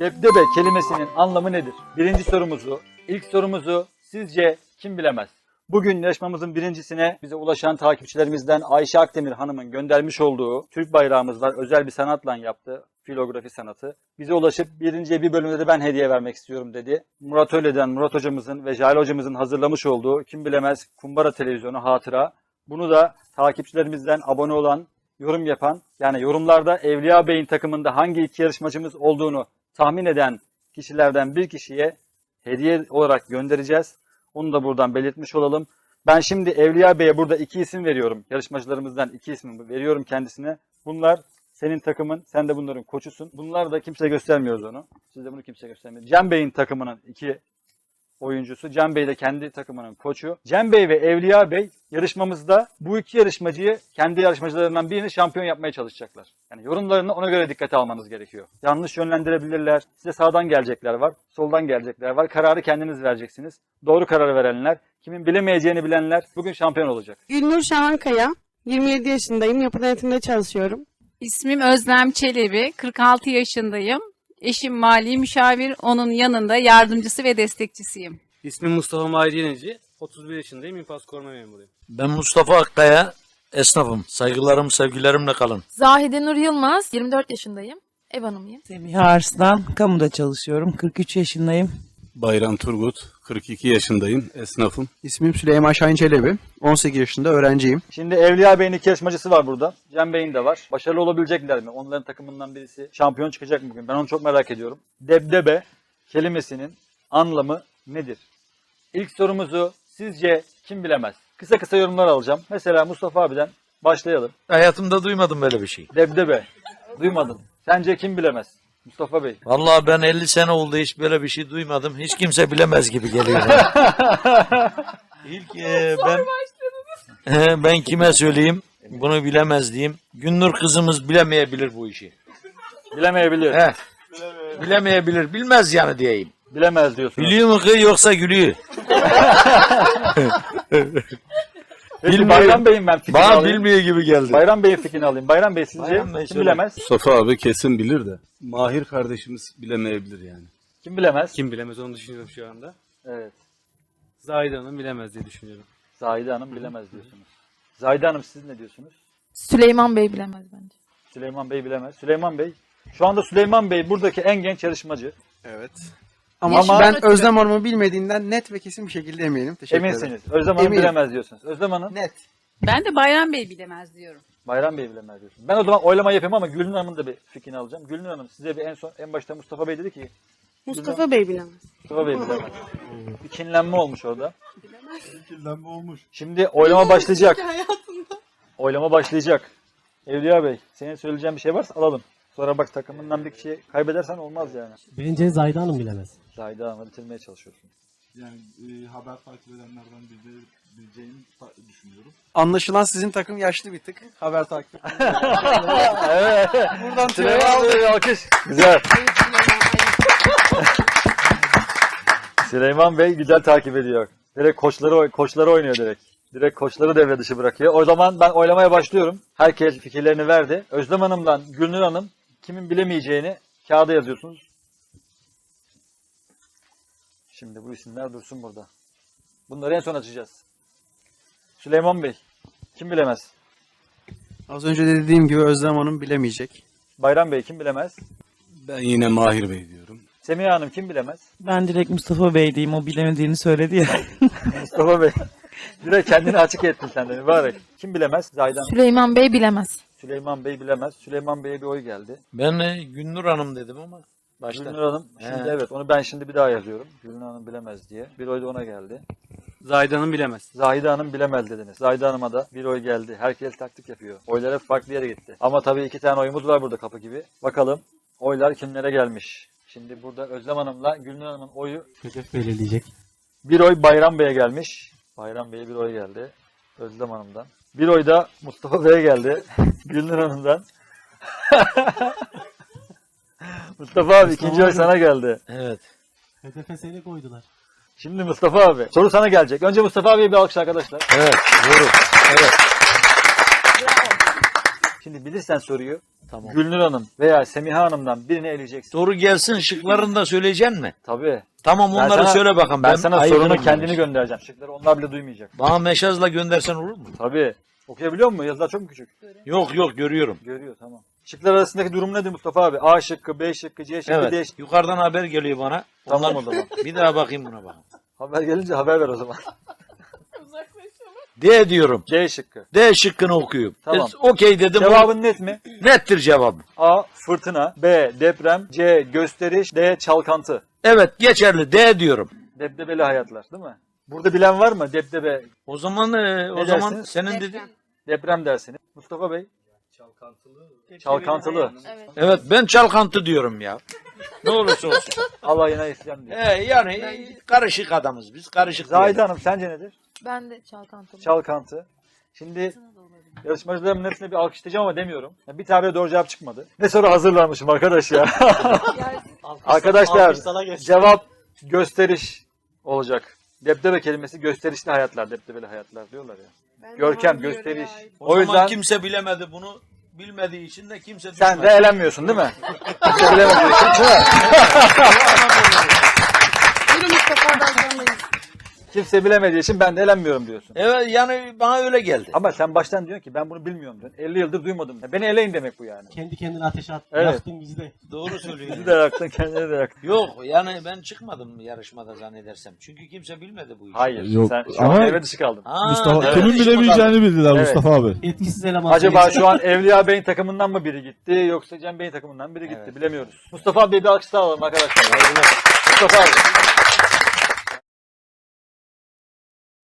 Debdebe kelimesinin anlamı nedir? Birinci sorumuzu, ilk sorumuzu sizce kim bilemez? Bugün yarışmamızın birincisine bize ulaşan takipçilerimizden Ayşe Akdemir Hanım'ın göndermiş olduğu Türk bayrağımız var. Özel bir sanatla yaptı. Filografi sanatı. Bize ulaşıp birinciye bir bölümde de ben hediye vermek istiyorum dedi. Murat Öle'den Murat hocamızın ve Jale hocamızın hazırlamış olduğu kim bilemez kumbara televizyonu hatıra. Bunu da takipçilerimizden abone olan, yorum yapan yani yorumlarda Evliya Bey'in takımında hangi iki yarışmacımız olduğunu tahmin eden kişilerden bir kişiye hediye olarak göndereceğiz. Onu da buradan belirtmiş olalım. Ben şimdi Evliya Bey'e burada iki isim veriyorum. Yarışmacılarımızdan iki isim veriyorum kendisine. Bunlar senin takımın, sen de bunların koçusun. Bunlar da kimseye göstermiyoruz onu. Siz de bunu kimseye göstermiyoruz. Cem Bey'in takımının iki oyuncusu. Cem Bey de kendi takımının koçu. Cem Bey ve Evliya Bey yarışmamızda bu iki yarışmacıyı kendi yarışmacılarından birini şampiyon yapmaya çalışacaklar. Yani yorumlarını ona göre dikkate almanız gerekiyor. Yanlış yönlendirebilirler. Size sağdan gelecekler var, soldan gelecekler var. Kararı kendiniz vereceksiniz. Doğru karar verenler, kimin bilemeyeceğini bilenler bugün şampiyon olacak. Gülnur Şahankaya. 27 yaşındayım. Yapı denetimde çalışıyorum. İsmim Özlem Çelebi, 46 yaşındayım. Eşim mali müşavir, onun yanında yardımcısı ve destekçisiyim. İsmim Mustafa Mahir Yenici. 31 yaşındayım. İnfaz koruma memuruyum. Ben Mustafa Akkaya, esnafım. Saygılarım, sevgilerimle kalın. Zahide Nur Yılmaz, 24 yaşındayım. Ev hanımıyım. Semiha Arslan, kamuda çalışıyorum. 43 yaşındayım. Bayram Turgut, 42 yaşındayım, esnafım. İsmim Süleyman Şahin Çelebi. 18 yaşında öğrenciyim. Şimdi Evliya Bey'in iki yarışmacısı var burada. Cem Bey'in de var. Başarılı olabilecekler mi? Onların takımından birisi şampiyon çıkacak mı bugün? Ben onu çok merak ediyorum. Debdebe kelimesinin anlamı nedir? İlk sorumuzu sizce kim bilemez? Kısa kısa yorumlar alacağım. Mesela Mustafa abiden başlayalım. Hayatımda duymadım böyle bir şey. Debdebe. Duymadın. Sence kim bilemez? Mustafa Bey. Vallahi ben 50 sene oldu hiç böyle bir şey duymadım. Hiç kimse bilemez gibi geliyor. bana. İlk e, ben ben kime söyleyeyim? Bunu bilemez diyeyim. Günnur kızımız bilemeyebilir bu işi. Bilemeyebilir. He. Bilemeyebilir. Bilmez yani diyeyim. Bilemez diyorsunuz. Biliyor mu kız yoksa gülüyor? Bayram Bey'in ben fikrini Bana alayım. bilmiyor gibi geldi. Bayram Bey'in fikrini alayım. Bayram Bey sizce Bayram Bey kim bilemez? Mustafa abi kesin bilir de. Mahir kardeşimiz bilemeyebilir yani. Kim bilemez? Kim bilemez onu düşünüyorum şu anda. Evet. Zahide Hanım bilemez diye düşünüyorum. Zahide Hanım bilemez diyorsunuz. Zahide Hanım siz ne diyorsunuz? Süleyman Bey bilemez bence. Süleyman Bey bilemez. Süleyman Bey. Şu anda Süleyman Bey buradaki en genç yarışmacı. Evet. Ama, Ama- ben Özlem Hanım'ı bilmediğinden net ve kesin bir şekilde eminim. Teşekkür ederim. Eminsiniz. Özlem Hanım Eminim. bilemez diyorsunuz. Özlem Hanım, Net. Ben de Bayram Bey bilemez diyorum. Bayram Bey bilemez diyorsunuz. Ben o zaman oylama yapayım ama Gülnur Hanım'ın da bir fikrini alacağım. Gülnur Hanım size bir en son en başta Mustafa Bey dedi ki Mustafa Bey bilemez. Mustafa Bey bilemez. Bir kinlenme olmuş orada. Kinlenme olmuş. Şimdi oylama başlayacak. Oylama başlayacak. Evliya Bey, senin söyleyeceğin bir şey varsa alalım. Sonra bak takımından bir kişi kaybedersen olmaz yani. Bence Zayda Hanım bilemez. Zahide Hanım'ı bitirmeye çalışıyorsun. Yani e, haber takip edenlerden biri de bileceğini ta- düşünüyorum. Anlaşılan sizin takım yaşlı bir tık. Haber takip. evet. Buradan tüyo aldık. Bey alkış. Güzel. Süleyman Bey güzel takip ediyor. Direkt koçları koçları oynuyor direkt. Direkt koçları devre dışı bırakıyor. O zaman ben oylamaya başlıyorum. Herkes fikirlerini verdi. Özlem Hanım'dan Gülnur Hanım kimin bilemeyeceğini kağıda yazıyorsunuz. Şimdi bu isimler dursun burada. Bunları en son açacağız. Süleyman Bey kim bilemez? Az önce de dediğim gibi Özlem Hanım bilemeyecek. Bayram Bey kim bilemez? Ben yine Mahir Bey diyorum. Semiha Hanım kim bilemez? Ben direkt Mustafa Bey diyeyim. O bilemediğini söyledi ya. Mustafa Bey. Direkt kendini açık ettin sen de mübarek. Kim bilemez? Zaydan. Süleyman Bey bilemez. Süleyman Bey bilemez. Süleyman Bey'e bir oy geldi. Ben e, Günnur Hanım dedim ama başta. Gülnur Hanım. Şimdi He. evet onu ben şimdi bir daha yazıyorum. Gülnur Hanım bilemez diye. Bir oy da ona geldi. Zahide Hanım bilemez. Zahide Hanım bilemez dediniz. Zahide Hanım'a da bir oy geldi. Herkes taktik yapıyor. Oylar hep farklı yere gitti. Ama tabii iki tane oyumuz var burada kapı gibi. Bakalım oylar kimlere gelmiş. Şimdi burada Özlem Hanım'la Gülnur Hanım'ın oyu Hedef belirleyecek. Bir oy Bayram Bey'e gelmiş. Bayram Bey'e bir oy geldi. Özlem Hanım'dan. Bir oy da Mustafa Bey'e geldi. Gülnur Hanım'dan. Mustafa abi ikinci oy sana geldi. Evet. Hedefe seni koydular. Şimdi Mustafa abi soru sana gelecek. Önce Mustafa abiye bir alkış arkadaşlar. Evet. Doğru. Evet. Şimdi bilirsen soruyu Tamam. Gülnur Hanım veya Semiha Hanım'dan birini eleyeceksin. Soru gelsin şıklarını da söyleyeceksin mi? Tabii. Tamam Ben onları sana- söyle bakalım. Ben, sana sorunu kendini göndereceğim. Şıkları onlar bile duymayacak. Bana meşazla göndersen olur mu? Tabii. Okuyabiliyor musun? Yazılar çok mu küçük? Yok yok görüyorum. Görüyor tamam. Şıklar arasındaki durum nedir Mustafa abi? A şıkkı, B şıkkı, C şıkkı, Evet. D şıkkı. Yukarıdan haber geliyor bana. Tamam Ondan- o zaman. Bir daha bakayım buna bakın. Haber gelince haber ver o zaman. D diyorum. C şıkkı. D şıkkını okuyayım. Tamam. E, Okey dedim. Cevabın net mi? Nettir cevabım. A. Fırtına. B. Deprem. C. Gösteriş. D. Çalkantı. Evet geçerli. D diyorum. Debdebeli hayatlar değil mi? Burada bilen var mı? Debdebe. O zaman e, o zaman dersiniz? senin dedi. Deprem dersini. Mustafa Bey. Çalkantılı. Evet. Evet ben çalkantı diyorum ya. Ne olursa olsun. Allah yine isyan diyor. He, yani e, karışık adamız biz. Karışık. Zahide diyelim. Hanım sence nedir? Ben de çalkantılı. Çalkantı. Şimdi yarışmacılarımın hepsine bir alkışlayacağım ama demiyorum. Ya Bir tane doğru cevap çıkmadı. Ne soru hazırlanmışım arkadaş ya. Arkadaşlar cevap gösteriş olacak. Debdebe kelimesi gösterişli hayatlar, debdebeli hayatlar diyorlar ya. Görkem, gösteriş. O, O zaman yüzden kimse bilemedi bunu. Bilmediği için de kimse sen de düşmedi. eğlenmiyorsun değil mi? Kimse bilemediyorsun değil mi? Kimse bilemediği için ben de eğlenmiyorum diyorsun. Evet yani bana öyle geldi. Ama sen baştan diyorsun ki ben bunu bilmiyorum diyorsun. 50 yıldır duymadım. Ya Beni eleyin demek bu yani. Kendi kendine ateşe at. Evet. Yaktın bizde. Doğru söylüyorsun. Bizi de yaktın kendini de yaktın. Yok yani ben çıkmadım yarışmada zannedersem. Çünkü kimse bilmedi bu işi. Hayır. Yok, Sen şu an ama- devre dışı kaldın. Ha, Mustafa evet, kimin bilemeyeceğini bildiler Evet. Mustafa abi. Etkisiz eleman. Acaba şu an Evliya Bey'in takımından mı biri gitti yoksa Cem Bey'in takımından biri gitti Evet. bilemiyoruz. Mustafa Bey'i bir alkış daha alalım arkadaşlar. Mustafa abi.